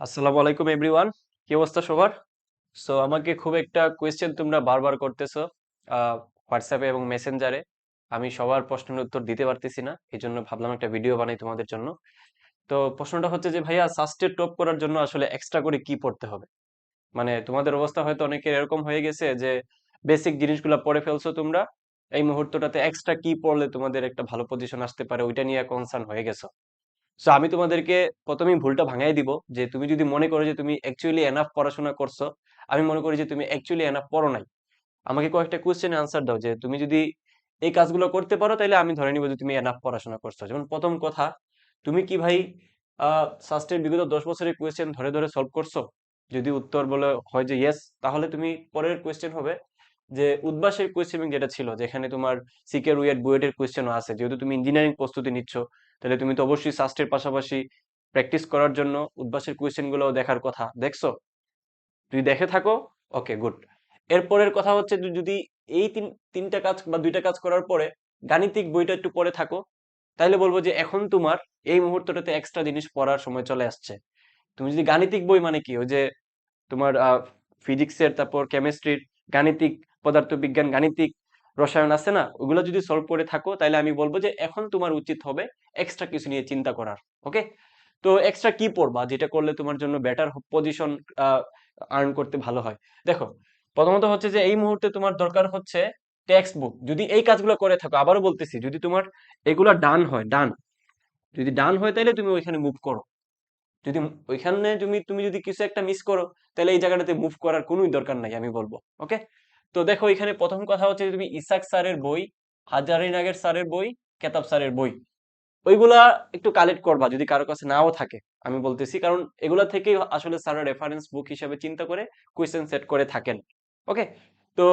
আসসালামু আলাইকুম এভরিওয়ান কি অবস্থা সবার? সো আমাকে খুব একটা কোয়েশ্চেন তোমরা বারবার করতেছো হোয়াটসঅ্যাপে এবং মেসেঞ্জারে আমি সবার প্রশ্নের উত্তর দিতে পারতেছি না এই জন্য ভাবলাম একটা ভিডিও বানাই তোমাদের জন্য। তো, প্রশ্নটা হচ্ছে যে, ভাইয়া সাস্টের টপ করার জন্য আসলে এক্সট্রা করে কি পড়তে হবে? মানে তোমাদের অবস্থা হয়তো অনেকের এরকম হয়ে গেছে যে বেসিক জিনিসগুলো পড়ে ফেলছো তোমরা, এই মুহূর্তটাতে এক্সট্রা কি পড়লে তোমাদের একটা ভালো পজিশন আসতে পারে, ওইটা নিয়ে কনসার্ন হয়ে গেছো। সো আমি তোমাদেরকে প্রথমেই ভুলটা ভাঙাই দিব যে, তুমি যদি মনে করো যে, তুমি অ্যাকচুয়ালি এনাফ পড়াশোনা করছ, আমি মনে করি যে, তুমি অ্যাকচুয়ালি এনাফ পড়ো নাই। আমাকে কয়েকটা কোয়েশ্চেন আনসার দাও যে, তুমি যদি এই কাজগুলো করতে পারো তাহলে আমি ধরে নিব যে, তুমি এনাফ পড়াশোনা করছ। যেমন প্রথম কথা, তুমি কি ভাই সাস্টের বিগত দশ বছরের কোয়েশ্চেন ধরে ধরে সলভ করছ? যদি উত্তর বলে হয় যে ইয়েস তাহলে তুমি পরের কোয়েশ্চেন হবে যে উদ্বাসের কোয়েশ্চেন যেটা ছিল, যেখানে তোমার সিকে রুয়েট বুয়েটের কোয়েশ্চেনও আছে। যেহেতু তুমি ইঞ্জিনিয়ারিং প্রস্তুতি নিচ্ছ তাহলে তুমি তো অবশ্যই সাস্টের পাশাপাশি প্র্যাকটিস করার জন্য উদ্বাসের কোয়েশ্চেনগুলো দেখার কথা, দেখছ? যদি দেখে থাকো ওকে গুড এরপরের কথা হচ্ছে যদি এই তিন, তিনটা কাজ বা দুইটা কাজ করার পরে গাণিতিক বইটা একটু পড়ে থাকো, তাহলে বলব যে এখন তোমার এই মুহূর্তটাতে এক্সট্রা জিনিস পড়ার সময় চলে আসছে। তুমি যদি গাণিতিক বই মানে কি? ওই যে তোমার ফিজিক্সের তারপর কেমিস্ট্রির গাণিতিক, পদার্থবিজ্ঞান, গাণিতিক রসায়ন আছে না, ওগুলো যদি সলভ করে থাকো, তাহলে আমি বলব যে এখন তোমার উচিত হবে এক্সট্রা কিছু নিয়ে চিন্তা করার ওকে তো এক্সট্রা কি পড়বা? যেটা করলে তোমার জন্য বেটার পজিশন আর্ন করতে ভালো হয়। দেখো, প্রথমত হচ্ছে যে এই মুহূর্তে তোমার দরকার হচ্ছে টেক্সট বুক যদি এই কাজগুলো করে থাকো, আবারও বলতেছি, যদি তোমার এগুলো ডান হয় ডান যদি ডান হয় তাহলে তুমি ওইখানে মুভ করো। যদি ওইখানে তুমি তুমি যদি কিছু একটা মিস করো, তাহলে এই জায়গাটাতে মুভ করার কোনোই দরকার নাই, আমি বলব ওকে তো দেখো, এখানে প্রথম কথা হচ্ছে তুমি ইসাক স্যারের বই, হাজারি নাগের স্যারের বই, কেতাব স্যারের বই, ওইগুলা একটু কালেক্ট করবা যদি কারও কাছে নাও থাকে, আমি বলতেছি। কারণ এগুলা থেকেই আসলে স্যারের রেফারেন্স বুক হিসেবে চিন্তা করে কোয়েশ্চেন সেট করে থাকেন। ওকে তো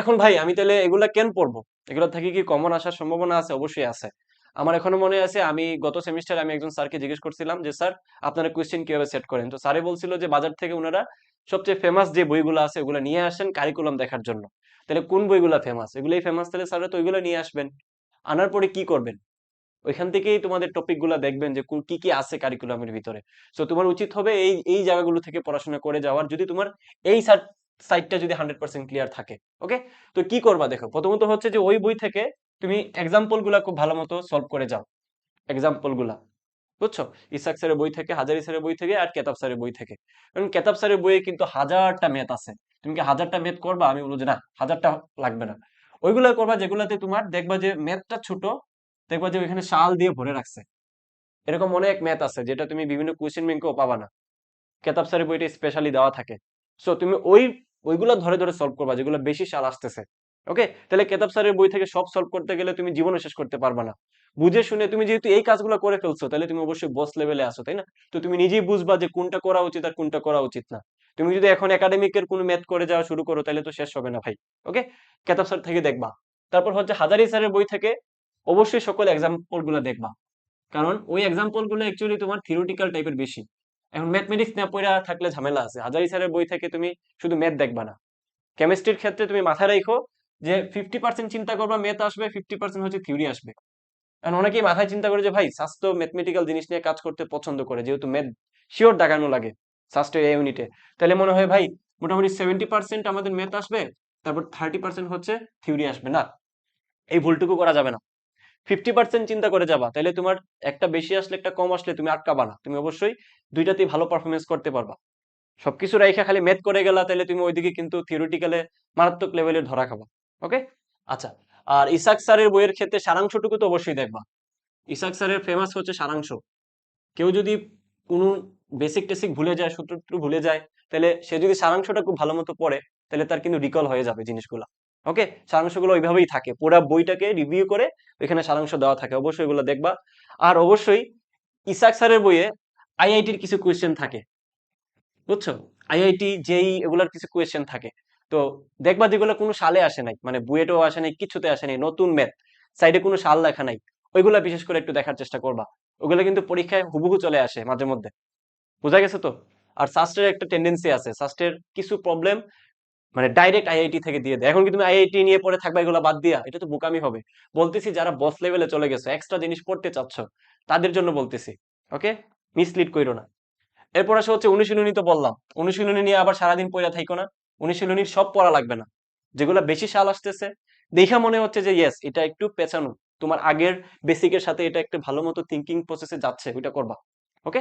এখন ভাই, আমি তাহলে এগুলা কেন পড়ব? এগুলা থেকে কি কমন আসার সম্ভাবনা আছে? অবশ্যই আছে। আমার এখনও মনে আছে, আমি গত সেমিস্টারে আমি একজন স্যারকে জিজ্ঞেস করছিলাম যে, স্যার, আপনারা কোয়েশ্চেন কীভাবে সেট করেন? তো স্যারে বলছিল যে, বাজার থেকে ওনারা সবচেয়ে ফেমাস যে বইগুলো আছে, ওগুলো নিয়ে আসেন কারিকুলাম দেখার জন্য। তাহলে কোন বইগুলো ফেমাস এগুলোই ফেমাস তাহলে স্যাররা তো ওইগুলো নিয়ে আসবেন। আনার পরে কি করবেন? ওইখান থেকেই তোমাদের টপিকগুলা দেখবেন যে, কি কি আছে কারিকুলামের ভিতরে। সো তোমার উচিত হবে এই এই জায়গাগুলো থেকে পড়াশোনা করে যাওয়ার যদি তোমার এই সাইডটা যদি হান্ড্রেড পার্সেন্ট ক্লিয়ার থাকে ওকে তো কি করবা দেখো? প্রথমত হচ্ছে যে, ওই বই থেকে তুমি এক্সাম্পলগুলা খুব ভালো মতো সলভ করে যাও। এক্সাম্পলগুলা, বুঝছ? ইসাক স্যারের বই থেকে, হাজারি স্যারের বই থেকে আর কেতাব স্যারের বই থেকে। কারণ কেতাব স্যারের বইয়ে কিন্তু হাজারটা ম্যাথ আছে। তুমি কি হাজারটা ম্যাথ করবা? আমি বলব যে না, হাজারটা লাগবে না। ওইগুলো করবা যেগুলাতে তোমার দেখবা যে ম্যাথটা ছোট, দেখবা যে ওইখানে শাল দিয়ে ভরে রাখছে। এরকম অনেক ম্যাথ আছে যেটা তুমি বিভিন্ন কোয়েশ্চেন ব্যাংকেও পাবা না। কেতাব স্যারের বইটা স্পেশালি দেওয়া থাকে। সো তুমি ওই, ওইগুলো ধরে ধরে সলভ করবা যেগুলো বেশি শাল আসতেছে। ওকে তাহলে কেতাব স্যারের বই থেকে সব সলভ করতে গেলে তুমি জীবনে শেষ করতে পারবা না। বুঝে শুনে তুমি যেহেতু এই কাজগুলো করে ফেলছো, তাহলে তুমি অবশ্যই বস লেভেলে আসো তাই না? তো তুমি নিজেই বুঝবা যে কোনটা করা উচিত আর কোনটা করা উচিত না। তুমি যদি এখন একাডেমিকের কোনো ম্যাথ করে যাওয়া শুরু করো, তাহলে তো শেষ হবে না ভাই। ওকে কেতাব স্যার থেকে দেখবা। তারপর হচ্ছে হাজারি স্যারের বই থেকে অবশ্যই সকল এক্সাম্পলগুলো দেখবা। কারণ ওই এক্সাম্পলগুলো অ্যাকচুয়ালি তোমার থিওরিটিক্যাল টাইপের বেশি। এখন ম্যাথমেটিক্স না পড়া থাকলে ঝামেলা আছে। হাজারি স্যারের বই থেকে তুমি শুধু ম্যাথ দেখবা না। কেমিস্ট্রির ক্ষেত্রে তুমি মাথায় রাখো যে ফিফটি পার্সেন্ট চিন্তা করবা ম্যাথ আসবে ফিফটি পার্সেন্ট হচ্ছে থিওরি আসবে। কারণ অনেকেই মাথায় চিন্তা করে যে, ভাই, স্বাস্থ্য ম্যাথমেটিক্যাল জিনিস নিয়ে কাজ করতে পছন্দ করে, যেহেতু ম্যাথ শিওর দেখানো লাগে, স্বাস্থ্য এই ইউনিটে তাহলে মনে হয়, ভাই, মোটামুটি সেভেন্টি পার্সেন্ট আমাদের ম্যাথ আসবে, তারপর থার্টি পার্সেন্ট হচ্ছে থিওরি আসবে। না, এই ভুলটুকু করা যাবে না। ফিফটি পার্সেন্ট চিন্তা করে যাবা, তাহলে তোমার একটা বেশি আসলে একটা কম আসলে তুমি আটকাবা না। তুমি অবশ্যই দুইটাতেই ভালো পারফরমেন্স করতে পারবা। সবকিছু রাইখা খালি ম্যাথ করে গেলা, তাহলে তুমি ওইদিকে কিন্তু থিওরিটিক্যালে মারাত্মক লেভেলের ধরা খাবা। ওকে? আচ্ছা আর ইসাক স্যারের বইয়ের ক্ষেত্রে সারাংশটুকু তো অবশ্যই দেখবা। ইসাক স্যারের ফেমাস হচ্ছে সারাংশ। কেউ যদি কোনো বেসিক টেসিক ভুলে যায় সূত্র ভুলে যায়, তাহলে সে যদি সারাংশটা খুব ভালো মতো পড়ে, তাহলে তার কিন্তু রিকল হয়ে যাবে জিনিসগুলো। ওকে? সারাংশগুলো ওইভাবেই থাকে। পুরো বইটাকে রিভিউ করে ওইখানে সারাংশ দেওয়া থাকে। অবশ্যই এগুলো দেখবা। আর অবশ্যই ইসাক স্যারের বইয়ে আইআইটির কিছু কোয়েশ্চেন থাকে। বুঝছ? আইআইটি, জেই, এগুলার কিছু কোয়েশ্চেন থাকে। তো দেখবা যেগুলো কোনো সালে আসে নাই মানে বুয়েটেও আসে নাই, কিছুতে আসে নাই, নতুন ম্যাথ, সাইডে কোনো সাল লেখা নাই, ওইগুলা বিশেষ করে একটু দেখার চেষ্টা করবা। ওগুলো কিন্তু পরীক্ষায় হুবহু চলে আসে মাঝে মধ্যে। বোঝা গেছে তো? আর সাস্টের একটা টেন্ডেন্সি আছে, সাস্টের কিছু প্রবলেম মানে ডাইরেক্ট আইআইটি থেকে দিয়ে দেয়। এখন কি তুমি আইআইটি নিয়ে পড়ে থাকবা, এগুলো বাদ দিয়া? এটা তো বোকামি হবে। বলতেছি যারা বস লেভেলে চলে গেছে এক্সট্রা জিনিস পড়তে চাচ্ছ, তাদের জন্য বলতেছি ওকে মিসলিড করো না। এরপর আসে হচ্ছে অনুশীলনী তো বললাম। অনুশীলনী নিয়ে আবার সারাদিন পড়া থাইকো না। অনুশীলনীর সব পড়া লাগবে না। যেগুলো বেশি সাল আসতেছে, দেখা মনে হচ্ছে যে ইয়েস এটা একটু পেছানো তোমার আগের বেসিকের সাথে এটা একটু ভালো মতো থিঙ্কিং প্রসেসে যাচ্ছে, ওইটা করবা। ওকে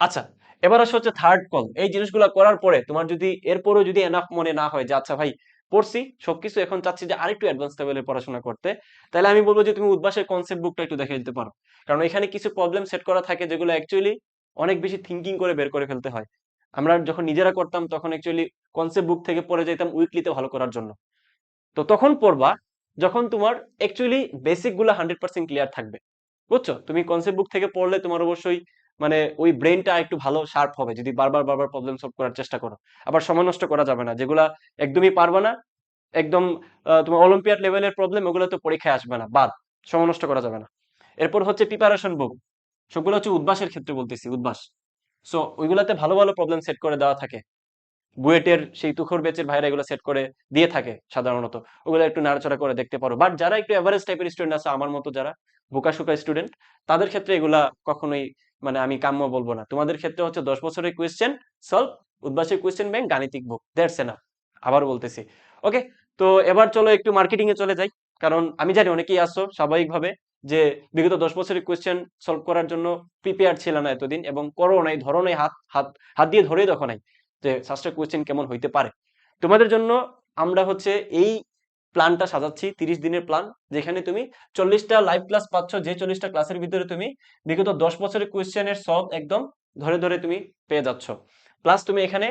আচ্ছা এবার আসে হচ্ছে থার্ড কল এই জিনিসগুলো করার পরে তোমার যদি, এরপরও যদি এনাফ মনে না হয় যে আচ্ছা ভাই, পড়ছি, সবকিছু এখন চাচ্ছি যে, আরেকটু অ্যাডভান্স লেভেলের পড়াশোনা করতে, তাহলে আমি বলব যে, তুমি উদ্ভাসের কনসেপ্ট বুকটা একটু দেখে দিতে পারো। কারণ এখানে কিছু প্রবলেম সেট করা থাকে যেগুলো অ্যাকচুয়ালি অনেক বেশি থিঙ্কিং করে বের করে ফেলতে হয়। আমরা যখন নিজেরা করতাম, তখন অ্যাকচুয়ালি কনসেপ্ট বুক থেকে পড়ে যেতাম উইকলিতে ভালো করার জন্য। তো তখন পড়বা যখন তোমার অ্যাকচুয়ালি বেসিকগুলো হান্ড্রেড পার্সেন্ট ক্লিয়ার থাকবে। বুঝছ? তুমি কনসেপ্ট বুক থেকে পড়লে তোমার অবশ্যই মানে ওই ব্রেনটা একটু ভালো শার্প হবে, যদি বারবার বারবার প্রবলেম সলভ করার চেষ্টা করো। আবার সময় নষ্ট করা যাবে না, যেগুলা একদমই পারবে না, একদম তোমার অলিম্পিয়াড লেভেলের প্রবলেম ওগুলো তো পরীক্ষায় আসবে না, বাদ, সময় নষ্ট করা যাবে না। এরপর হচ্ছে প্রিপারেশন বুক সবগুলো হচ্ছে উদ্বাসের ক্ষেত্রে বলতেছি, উদ্ভাস। সো ওইগুলাতে ভালো ভালো প্রবলেম সেট করে দেওয়া থাকে। বুয়েটের সেই তুখর বেচের ভাইরা এগুলো সেট করে দিয়ে থাকে সাধারণত। ওগুলো একটু নাড়াচড়া করে দেখতে পারো। বাট যারা একটু এভারেজ টাইপের স্টুডেন্ট আছে, আমার মতো যারা বোকাশোকা স্টুডেন্ট তাদের ক্ষেত্রে এগুলা কখনোই মানে আমি কাম্য বলব না। তোমাদের ক্ষেত্রে হচ্ছে দশ বছরের কোয়েশ্চেন সলভ উদ্ভাসের কোয়েশ্চেন ব্যাংক গাণিতিক বুক দ্যাটস এনা আবার বলতেছি। ওকে তো এবার চলো একটু মার্কেটিং এ চলে যাই। কারণ আমি জানি অনেকেই আসছো স্বাভাবিকভাবে। যে বিগত দশ বছরের কোয়েশ্চেন সলভ করার জন্য প্রিপেয়ার ছিল না এতদিন এবং করো নাই ধরো নাই, হাত হাত হাত দিয়ে ধরেই দেখো নাই যে সাস্টের কোয়েশ্চেন কেমন হইতে পারে। তোমাদের জন্য আমরা হচ্ছে এই প্ল্যানটা সাজাচ্ছি, তিরিশ দিনের প্ল্যান যেখানে তুমি চল্লিশটা লাইভ ক্লাস পাচ্ছ, যে চল্লিশটা ক্লাসের ভিতরে তুমি বিগত দশ বছরের কোয়েশ্চেনের সলভ একদম ধরে ধরে তুমি পেয়ে যাচ্ছ। প্লাস তুমি এখানে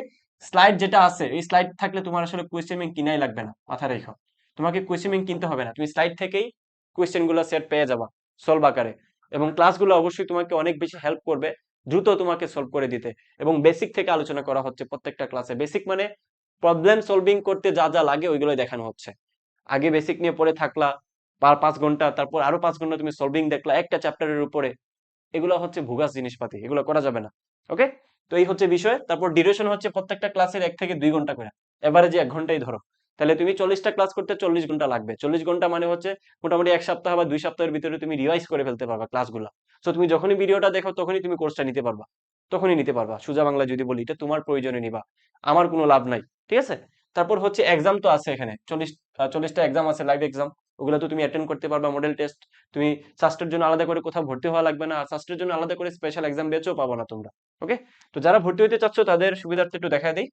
স্লাইড যেটা আছে, এই স্লাইড থাকলে তোমার আসলে কোয়েশ্চেন কিনাই লাগবে না মাথা রেখো। তোমাকে কোয়েশ্চেন কিনতে হবে না। তুমি স্লাইড থেকেই কোয়েশ্চেনগুলো সেট পেয়ে যাবা সলভ আকারে। এবং ক্লাসগুলো অবশ্যই তোমাকে অনেক বেশি হেল্প করবে, দ্রুত তোমাকে সলভ করে দিতে। এবং বেসিক থেকে আলোচনা করা হচ্ছে প্রত্যেকটা ক্লাসে বেসিক মানে প্রবলেম সলভিং করতে যা যা লাগে ওইগুলোই দেখানো হচ্ছে। আগে বেসিক নিয়ে পড়ে থাকলা, পার পাঁচ ঘণ্টা, তারপর আরও পাঁচ ঘণ্টা তুমি সলভিং দেখলা, একটা চ্যাপ্টারের উপরে। এগুলো হচ্ছে ভুগাস জিনিসপাতি, এগুলো করা যাবে না ওকে তো এই হচ্ছে বিষয়। তারপর ডিউরেশন হচ্ছে প্রত্যেকটা ক্লাসের এক থেকে দুই ঘণ্টা করে। এবারে যে এক ঘন্টাই ধরো। তাহলে তুমি চল্লিশটা ক্লাস করতে চল্লিশ ঘণ্টা লাগবে। চল্লিশ ঘণ্টা মানে হচ্ছে মোটামুটি এক সপ্তাহ বা দুই সপ্তাহের ভিতরে তুমি রিভাইজ করে ফেলতে পারবা ক্লাসগুলো সো তুমি যখনই ভিডিওটা দেখো, তখনই তুমি কোর্সটা নিতে পারবা। তখনই নিতে পারবা। সুজা বাংলা যদি বলি, এটা তোমার প্রয়োজনে নিবা। আমার কোনো লাভ নাই, ঠিক আছে? তারপর হচ্ছে এক্সাম তো আছে এখানে। চল্লিশ চল্লিশটা এক্সাম আছে লাইভ এক্সাম ওগুলো তো তুমি অ্যাটেন্ড করতে পারবা মডেল টেস্ট তুমি সাস্টের জন্য আলাদা করে কোথাও ভর্তি হওয়া লাগবে না। আর সাস্টের জন্য আলাদা করে স্পেশাল এক্সাম বেচও পাবো না তোমরা ওকে তো যারা ভর্তি হতে চাচ্ছ, তাদের সুবিধার্থে একটু দেখা দিই।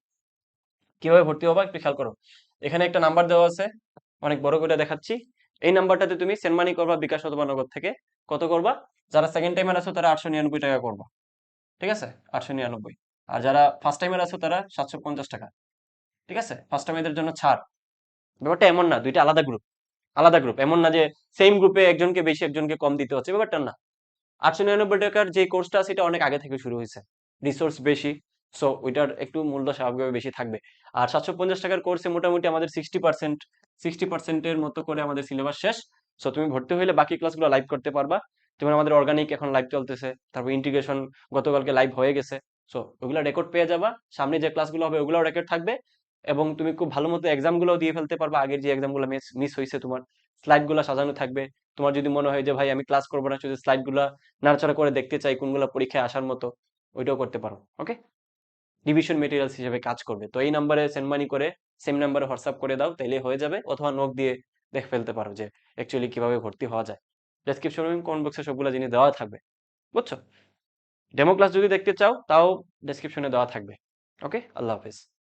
কীভাবে ভর্তি হবা একটু খেয়াল করো। এখানে একটা নাম্বার দেওয়া আছে, অনেক বড় করে দেখাচ্ছি। এই নাম্বারটাতে তুমি সেন্ড মানি করবা, বিকাশ অথবা থেকে। কত করবা? যারা সেকেন্ড টাইমার আছো তারা আটশো নিরানব্বই টাকা করবা। ঠিক আছে? আটশো নিরানব্বই। আর যারা ফার্স্ট টাইমার আছো তারা সাতশো পঞ্চাশ টাকা। ঠিক আছে? ফার্স্ট টাইমের জন্য ছাড়। ব্যাপারটা এমন না, দুইটা আলাদা গ্রুপ আলাদা গ্রুপ এমন না যে সেম গ্রুপে একজনকে বেশি, একজনকে কম দিতে হচ্ছে। ব্যাপারটা না। আটশো নিরানব্বই টাকার যে কোর্সটা এটা অনেক আগে থেকে শুরু হয়েছে। রিসোর্স বেশি। সো ওইটার একটু মূল্য স্বাভাবিকভাবে বেশি থাকবে। আর সাতশো পঞ্চাশ টাকার কোর্সে মোটামুটি আমাদের সিক্সটি পার্সেন্ট সিক্সটি পার্সেন্টের মতো করে আমাদের সিলেবাস শেষ। সো তুমি ভর্তি হলে বাকি ক্লাসগুলো লাইভ করতে পারবা। যেমন আমাদের অর্গানিক এখন লাইভ চলতেছে। তারপর ইন্টিগ্রেশন গতকালকে লাইভ হয়ে গেছে। সো ওগুলো রেকর্ড পেয়ে যাবা। সামনে যে ক্লাসগুলো হবে ওগুলো রেকর্ড থাকবে। এবং তুমি খুব ভালো মতো এক্সামগুলো দিয়ে ফেলতে পারবা। আগের যে এক্সামগুলো মিস মিস হয়েছে তোমার স্লাইডগুলো সাজানো থাকবে। তোমার যদি মনে হয় যে, ভাই, আমি ক্লাস করব না, শুধু স্লাইডগুলো নাড়াচাড়া করে দেখতে চাই, কোনগুলো পরীক্ষায় আসার মতো, ওইটাও করতে পারো। ওকে ডিভিশন মেটেরিয়ালস হিসেবে কাজ করবে। তো এই নাম্বারে সেন্ড মানি করে সেম নাম্বারে হোয়াটসঅ্যাপ করে দাও, তাইলে হয়ে যাবে। অথবা নোক দিয়ে দেখে, ফেলতে পারো যে অ্যাকচুয়ালি কীভাবে ভর্তি হওয়া যায়। ডেসক্রিপশন এবং কমেন্ট বক্সে সবগুলো জিনিস দেওয়া থাকবে। বুঝছ? ডেমো ক্লাস যদি দেখতে চাও, তাও ডেসক্রিপশনে দেওয়া থাকবে। ওকে আল্লাহ হাফেজ।